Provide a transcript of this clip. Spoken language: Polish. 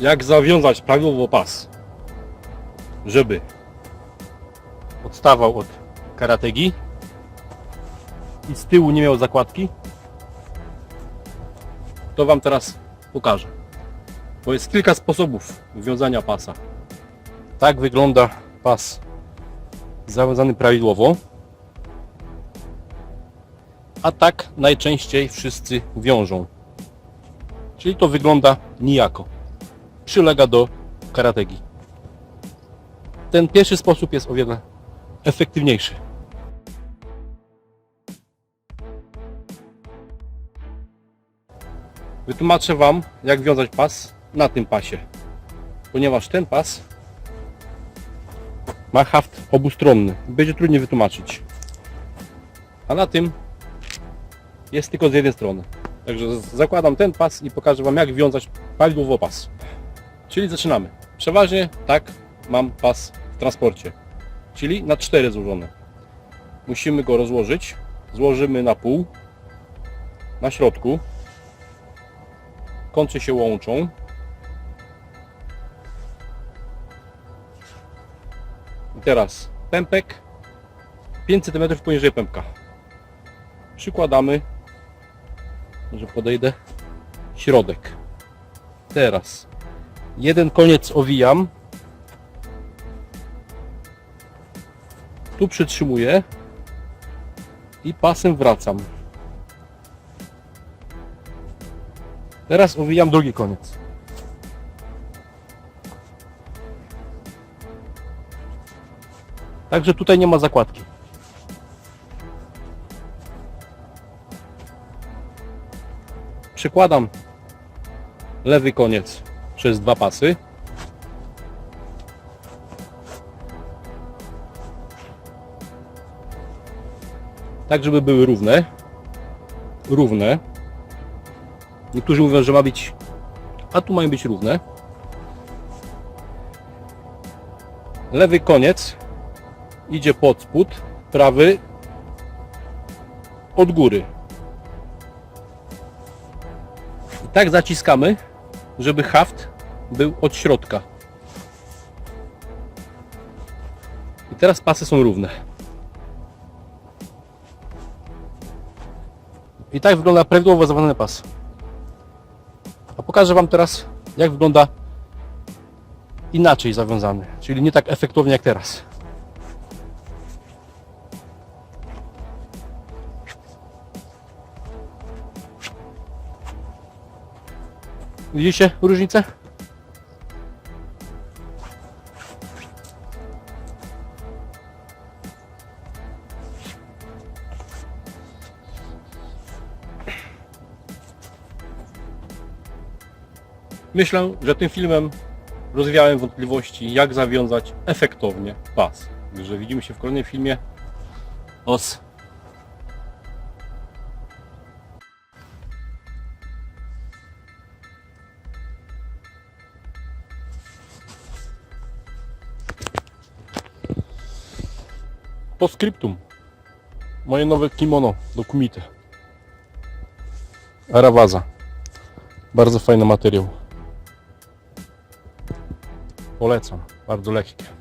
jak zawiązać prawidłowo pas, żeby odstawał od karategi i z tyłu nie miał zakładki, to Wam teraz pokażę. Bo jest kilka sposobów wiązania pasa. Tak wygląda pas zawiązany prawidłowo. A tak najczęściej wszyscy wiążą. Czyli to wygląda nijako. Przylega do karategi. Ten pierwszy sposób jest o wiele efektywniejszy. Wytłumaczę Wam, jak wiązać pas na tym pasie. Ponieważ ten pas ma haft obustronny. Będzie trudniej wytłumaczyć. A na tym jest tylko z jednej strony. Także zakładam ten pas i pokażę Wam jak wiązać prawidłowo pas. Czyli zaczynamy. Przeważnie tak mam pas w transporcie. Czyli na cztery złożone. Musimy go rozłożyć. Złożymy na pół. Na środku. Końce się łączą. I teraz pępek 5 cm poniżej pępka. Przykładamy, może podejdę, środek. Teraz jeden koniec owijam. Tu przytrzymuję i pasem wracam. Teraz owijam drugi koniec. Także tutaj nie ma zakładki. Przykładam lewy koniec przez dwa pasy. Tak, żeby były równe. Równe. Niektórzy mówią, że ma być, a tu mają być równe. Lewy koniec idzie pod spód, prawy od góry. I tak zaciskamy, żeby haft był od środka. I teraz pasy są równe. I tak wygląda prawidłowo zawiązany pas. A pokażę Wam teraz, jak wygląda inaczej zawiązany, czyli nie tak efektownie jak teraz. Widzicie różnicę? Myślę, że tym filmem rozwiałem wątpliwości, jak zawiązać efektownie pas. Także widzimy się w kolejnym filmie. Os. Postscriptum. Moje nowe kimono do kumity. Arawaza. Bardzo fajny materiał. Polecam. Bardzo lekkie.